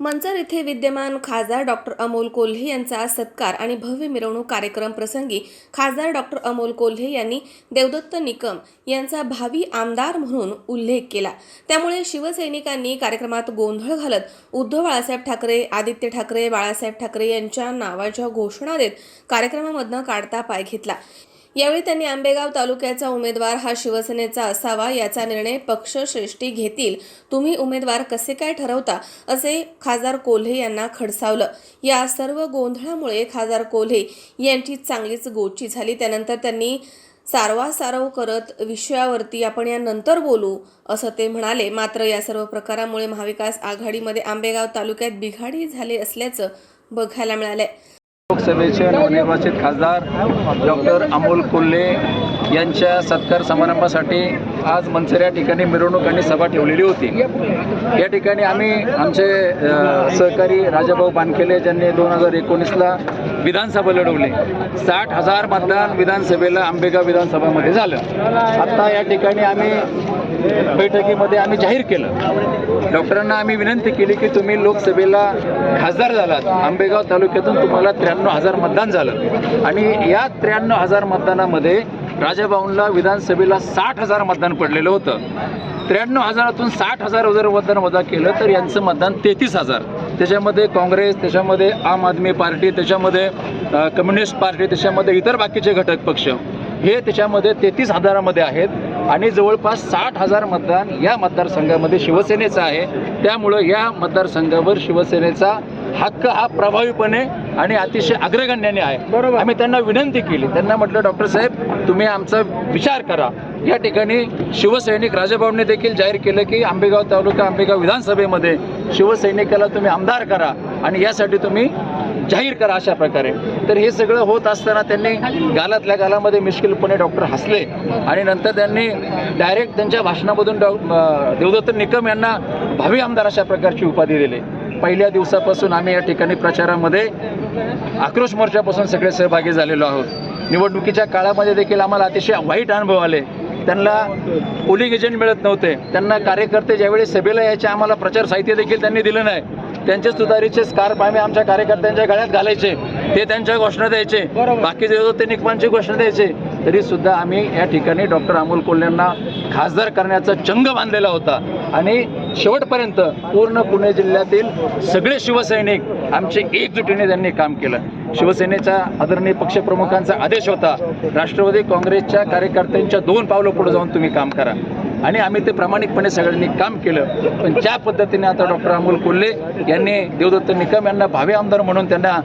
मंचर येथे विद्यमान खासदार डॉक्टर अमोल कोल्हे यांचा सत्कार आणि भव्य मिरवणूक कार्यक्रम प्रसंगी खासदार डॉक्टर अमोल कोल्हे यांनी देवदत्त निकम यांचा भावी आमदार म्हणून उल्लेख केला. त्यामुळे शिवसैनिकांनी कार्यक्रमात गोंधळ घालत उद्धव बाळासाहेब ठाकरे आदित्य ठाकरे बाळासाहेब ठाकरे यांच्या नावाच्या घोषणा देत कार्यक्रमामधनं काढता पाय घेतला. यावेळी त्यांनी आंबेगाव तालुक्याचा उमेदवार हा शिवसेनेचा असावा याचा निर्णय पक्षश्रेष्ठी घेतील. तुम्ही उमेदवार कसे काय ठरवता? असे खासदार कोल्हे यांना खडसावलं. या सर्व गोंधळामुळे खासदार कोल्हे यांची चांगलीच गोची झाली. त्यानंतर त्यांनी सारवासारव करत विषयावरती आपण या नंतर बोलू असं ते म्हणाले. मात्र या सर्व प्रकारामुळे महाविकास आघाडीमध्ये आंबेगाव तालुक्यात बिघाडी झाले असल्याचं बघायला मिळालंय. लोकसभेचे नवनिर्वाचित खासदार डॉक्टर अमोल कोल्हे यांच्या सत्कार समारंभासाठी आज मनसर या ठिकाणी मिरवणूक आणि सभा ठेवलेली होती. या ठिकाणी आम्ही आमचे सहकारी राजाभाऊ बानखेले ज्यांनी दोन हजार एकोणीसला विधानसभा लढवली. साठ हजार मतदान विधानसभेला आंबेगाव विधानसभामध्ये झालं. आत्ता या ठिकाणी आम्ही बैठकीमध्ये आम्ही जाहीर केलं. डॉक्टरांना आम्ही विनंती केली की तुम्ही लोकसभेला खासदार झालात. आंबेगाव तालुक्यातून तुम्हाला त्र्याण्णव हजार मतदान झालं. आणि या त्र्याण्णव हजार मतदानामध्ये राजाभाऊंला विधानसभेला साठ हजार मतदान पडलेलं होतं. त्र्याण्णव हजारातून साठ हजार जर मतदान वजा केलं तर यांचं मतदान तेहतीस हजार. त्याच्यामध्ये काँग्रेस त्याच्यामध्ये आम आदमी पार्टी त्याच्यामध्ये कम्युनिस्ट पार्टी त्याच्यामध्ये इतर बाकीचे घटक पक्ष. हे त्याच्यामध्ये तेहतीस हजारामध्ये आहेत आणि जवळपास साठ हजार मतदान या मतदारसंघामध्ये शिवसेनेचं आहे. त्यामुळं या मतदारसंघावर शिवसेनेचा हक्क हा प्रभावीपणे आणि अतिशय अग्रगण्याने आहे. बरोबर. आम्ही त्यांना विनंती केली. त्यांना म्हटलं डॉक्टर साहेब तुम्ही आमचा विचार करा. या ठिकाणी शिवसैनिक राजाभाऊंनी देखील जाहीर केलं की आंबेगाव तालुका आंबेगाव विधानसभेमध्ये शिवसैनिकाला तुम्ही आमदार करा आणि यासाठी तुम्ही जाहीर करा अशा प्रकारे. तर हे सगळं होत असताना त्यांनी गालातल्या गालामध्ये मिश्किलपणे डॉक्टर हसले. आणि नंतर त्यांनी डायरेक्ट त्यांच्या भाषणामधून डॉ देवदत्त निकम यांना भावी आमदार अशा प्रकारची उपाधी दिली. पहिल्या दिवसापासून आम्ही या ठिकाणी प्रचारामध्ये आक्रोश मोर्चापासून सगळे सहभागी झालेलो आहोत. निवडणुकीच्या काळामध्ये देखील आम्हाला अतिशय वाईट अनुभव आले. त्यांना पोलिंग एजंट मिळत नव्हते. त्यांना कार्यकर्ते ज्यावेळी सभेला यायचे आम्हाला प्रचार साहित्य देखील त्यांनी दिलं नाही. त्यांचे तुतारीचे स्कार्फ आम्ही आमच्या कार्यकर्त्यांच्या गळ्यात घालायचे. ते त्यांच्या घोषणा द्यायचे. बाकीचे होते ते निकमांची घोषणा द्यायचे. तरी सुद्धा आम्ही या ठिकाणी डॉक्टर अमोल कोल्हेंना खासदार करण्याचा चंग बांधलेला होता. आणि शेवटपर्यंत पूर्ण पुणे जिल्ह्यातील सगळे शिवसैनिक आमचे एकजुटीने त्यांनी काम केलं. शिवसेनेच्या आदरणीय पक्षप्रमुखांचा आदेश होता. राष्ट्रवादी काँग्रेसच्या कार्यकर्त्यांच्या दोन पावलं पुढे जाऊन तुम्ही काम करा. आणि आम्ही ते प्रामाणिकपणे सगळ्यांनी काम केलं. पण ज्या पद्धतीने आता डॉक्टर अमोल कोल्हे यांनी देवदत्त निकम यांना भावी आमदार म्हणून त्यांना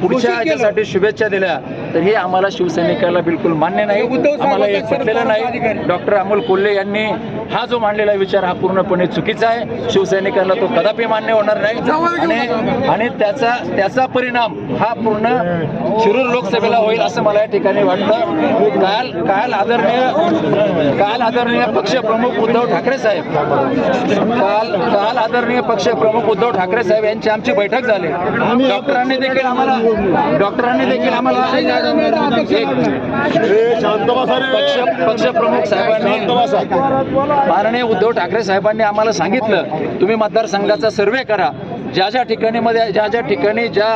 पुढच्या याच्यासाठी शुभेच्छा दिल्या तर हे आम्हाला शिवसैनिकाला बिलकुल मान्य नाही. आम्हाला एक पटलेलं नाही. डॉक्टर अमोल कोल्हे यांनी हा जो मांडलेला विचार हा पूर्णपणे चुकीचा आहे. शिवसैनिकांना तो कदापि मान्य होणार नाही. आणि त्याचा त्याचा परिणाम हा पूर्ण शिरूर लोकसभेला होईल असं मला या ठिकाणी वाटतं. काल काल आदरणीय काल आदरणीय पक्षप्रमुख उद्धव ठाकरे साहेब काल काल आदरणीय पक्षप्रमुख उद्धव ठाकरे साहेब यांची आमची बैठक झाली. डॉक्टरांनी देखील आम्हाला डॉक्टरांनी देखील आम्हाला पक्षप्रमुख साहेबांनी माननीय उद्धव ठाकरे साहेबांनी आम्हाला सांगितलं तुम्ही मतदारसंघाचा सर्वे करा. ज्या ज्या ठिकाणी मध्ये ज्या ज्या ठिकाणी ज्या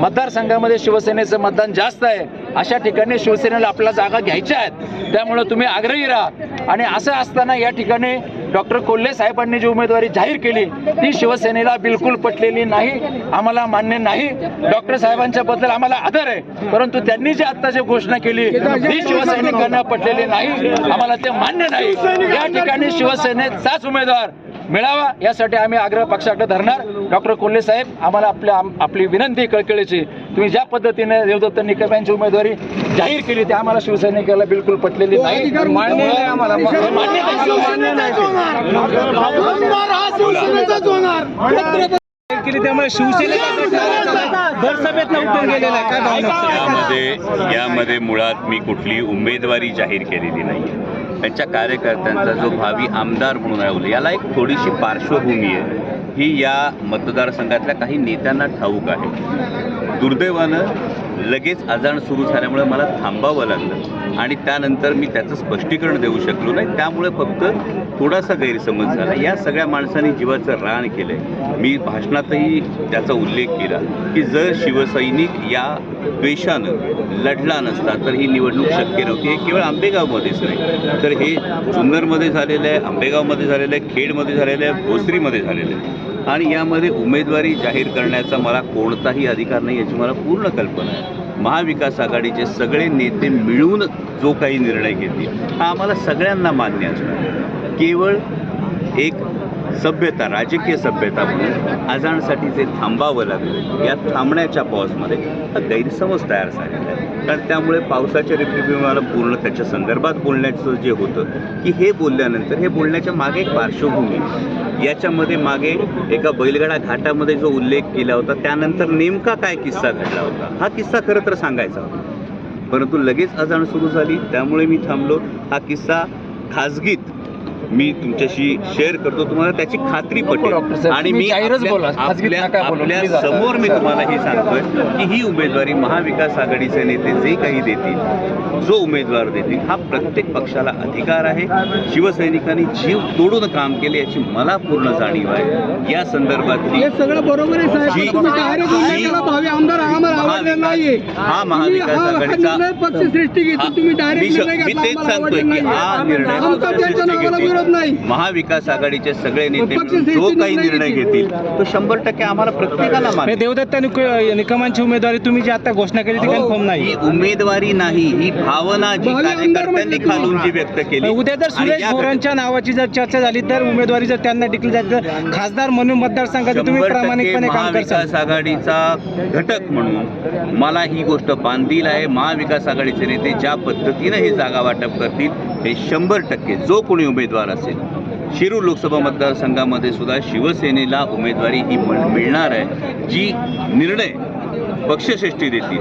मतदारसंघामध्ये शिवसेनेचं मतदान जास्त आहे अशा ठिकाणी शिवसेनेला आपल्या जागा घ्यायच्या आहेत. त्यामुळं तुम्ही आग्रही राहा. आणि असं असताना या ठिकाणी डॉक्टर कोल्हे साहेबांनी जी उमेदवारी जाहीर केली ती शिवसेनेला बिलकुल पटलेली नाही. आम्हाला मान्य नाही. डॉक्टर साहेबांच्या बद्दल आम्हाला आदर आहे. परंतु त्यांनी जी आता जी घोषणा केली ती शिवसैनिकांना पटलेली नाही. आम्हाला ते मान्य नाही. या ठिकाणी शिवसेनेचाच उमेदवार मिळावा. यासाठी आम्ही आग्रह पक्षाकडे धरणार. डॉक्टर कोल्हे साहेब आम्हाला आपल्या आपली विनंती कळकळीची. तुम्ही ज्या पद्धतीने देवदत्त निकम यांची उमेदवारी जाहीर केली ती आम्हाला शिवसैनिकाला बिलकुल पटलेली नाही. मान्य नाही आम्हाला. मान्य नाही. केली त्यामुळे शिवसेनेचा गट नाराज झाला. दर सभेत उठून गेलेला आहे. काय भावना? यामध्ये यामध्ये मुळात मी कुठली उमेदवारी जाहीर केलेली नाही त्यांच्या कार्यकर्त्यांचा जो भावी आमदार म्हणून राहुल याला एक थोडीशी पार्श्वभूमी आहे. ही या मतदारसंघातल्या काही नेत्यांना ठाऊक आहे. दुर्दैवानं लगेच अजाण सुरू झाल्यामुळे मला थांबावं लागलं. आणि त्यानंतर मी त्याचं स्पष्टीकरण देऊ शकलो नाही. त्यामुळे फक्त थोडासा गैरसमज झाला. या सगळ्या माणसांनी जीवाचं रान केलं आहे मी भाषणातही त्याचा उल्लेख केला की जर शिवसैनिक या द्वेषानं लढला नसता तर ही निवडणूक शक्य नव्हती. हे केवळ आंबेगावमध्येच नाही. तर हे जुन्नरमध्ये झालेलं आहे आंबेगावमध्ये झालेलं आहे खेडमध्ये झालेलं आहे भोसरीमध्ये झालेलं आहे. आणि यामध्ये उमेदवारी जाहीर करण्याचा मला कोणताही अधिकार नाही याची मला पूर्ण कल्पना आहे. महाविकास आघाडीचे सगळे नेते मिळून जो काही निर्णय घेतील हा आम्हाला सगळ्यांना मान्य असणार. केवळ एक सभ्यता राजकीय सभ्यता म्हणून आजाणसाठी जे थांबावं लागलं या थांबण्याच्या पॉजमध्ये हा गैरसमज तयार झालेला आहे. कारण त्यामुळे पावसाच्या रिप्रिव्ह्यूला पूर्ण त्याच्या संदर्भात बोलण्याचं जे होतं की हे बोलल्यानंतर हे बोलण्याच्या मागे एक पार्श्वभूमी याच्यामध्ये मागे एका बैलगाडा घाटामध्ये जो उल्लेख केला होता त्यानंतर नेमका काय किस्सा घडला होता हा किस्सा खरं तर सांगायचा होता. परंतु लगेच अजाण सुरू झाली त्यामुळे मी थांबलो. हा किस्सा खाजगीत मी तुमच्याशी शेअर करतो. तुम्हाला त्याची खात्री पटेल. आणि मी आपल्या-. समोर मी तुम्हाला हे सांगतोय की ही उमेदवारी महाविकास आघाडीचे नेते जे काही देतील जो उमेदवार देतील हा प्रत्येक पक्षाला अधिकार आहे. शिवसैनिकांनी जीव तोडून काम केले याची मला पूर्ण जाणीव आहे. या संदर्भातली हे सगळं बरोबर हा महाविकास आघाडीचा घेतली तुम्ही डायरेक्ट मी तेच सांगतोय की. हा निर्णय विरोध नाही महाविकास आघाडीचे सगळे नेते जो काही निर्णय घेतील. तो शंभर टक्के आम्हाला प्रत्येकाला मान्य आहे. देवदत्त निक- निकमांची उमेदवारी तुम्ही जी आता घोषणा केली ती कन्फर्म नाही ही उमेदवारी नाही ही भावना जी कार्यकर्त्यांनी. खालून जी व्यक्त केली उद्या जर सुरेश या भोरांच्या नावाची जर चर्चा झाली तर उमेदवारी जर त्यांना झाली तर खासदार म्हणून मतदारसंघात तुम्ही प्रामाणिकपणे काम महाविकास आघाडीचा घटक म्हणून मला ही गोष्ट बांधील आहे महाविकास आघाडीचे नेते ज्या पद्धतीनं हे जागा वाटप करतील हे शंभर टक्के जो कोणी उमेदवार असेल शिरूर लोकसभा मतदारसंघामध्ये सुद्धा शिवसेनेला उमेदवारी ही मिळणार आहे जी निर्णय पक्षश्रेष्ठी देतील.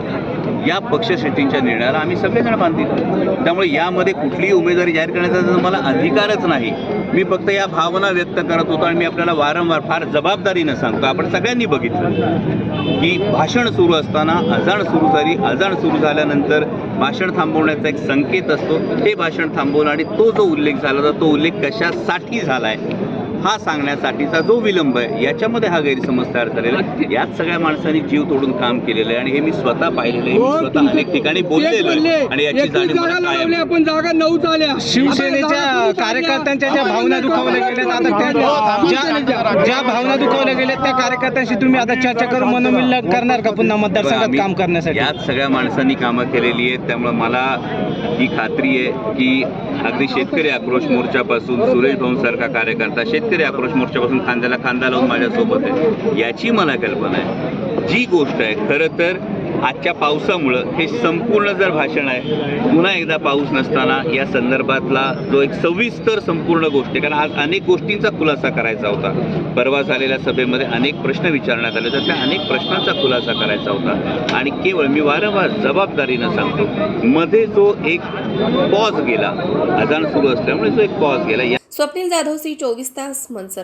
या पक्षश्रेष्ठींच्या निर्णयाला आम्ही सगळेजण बांधतील त्यामुळे यामध्ये कुठलीही उमेदवारी जाहीर करण्याचा मला अधिकारच नाही मी फक्त या भावना व्यक्त करत होतो आणि मी आपल्याला वारंवार फार जबाबदारीनं सांगतो. आपण सगळ्यांनी बघितलं की भाषण सुरू असताना अजाण सुरू झाली. अजाण सुरू झाल्यानंतर भाषण थांबवण्याचा एक संकेत असतो. हे भाषण थांबवलं आणि तो जो उल्लेख झाला होता तो उल्लेख कशासाठी झाला आहे हा सांगण्यासाठीचा जो विलंब आहे याच्यामध्ये हा गैरसमज तयार झालेला आहे. यात सगळ्या माणसांनी जीव तोडून काम केलेलं आहे आणि हे मी स्वतः पाहिलेलं आहे. मी स्वतः अनेक ठिकाणी बोललेलो आहे. आणि याची जाणीव मला कायम आहे. आपण जागा नऊ झाल्या शिवसेनेच्या कार्यकर्त्यांच्या ज्या भावना दुखावल्या गेल्यात आता त्या ज्या ज्या भावना दुखावल्या गेल्यात त्या कार्यकर्त्यांशी तुम्ही आता चर्चा करून मनोमिलन करणार का पुन्हा मतदारसंघात काम करण्यासाठी? यात सगळ्या माणसांनी कामं केलेली आहेत. त्यामुळे मला ही खात्री आहे की अगदी शेतकरी आक्रोश मोर्चापासून सुरेश भाऊंसारखा कार्यकर्ता शेतकरी आक्रोश मोर्चापासून खांद्याला खांदा लावून माझ्यासोबत आहे. याची मला कल्पना आहे. जी गोष्ट आहे खरं तर आजच्या पावसामुळं हे संपूर्ण जर भाषण आहे पुन्हा एकदा पाऊस नसताना या संदर्भातला जो एक सविस्तर संपूर्ण गोष्ट आहे कारण आज अनेक गोष्टींचा खुलासा करायचा होता. परवा झालेल्या सभेमध्ये अनेक प्रश्न विचारण्यात आले तर त्या अनेक प्रश्नांचा खुलासा करायचा होता. आणि केवळ मी वारंवार जबाबदारीनं सांगतो मध्ये जो एक पॉज गेला अजाण सुरू असल्यामुळे जो एक पॉज गेला या स्वप्नील जाधव सी चोवीस तास मनसर.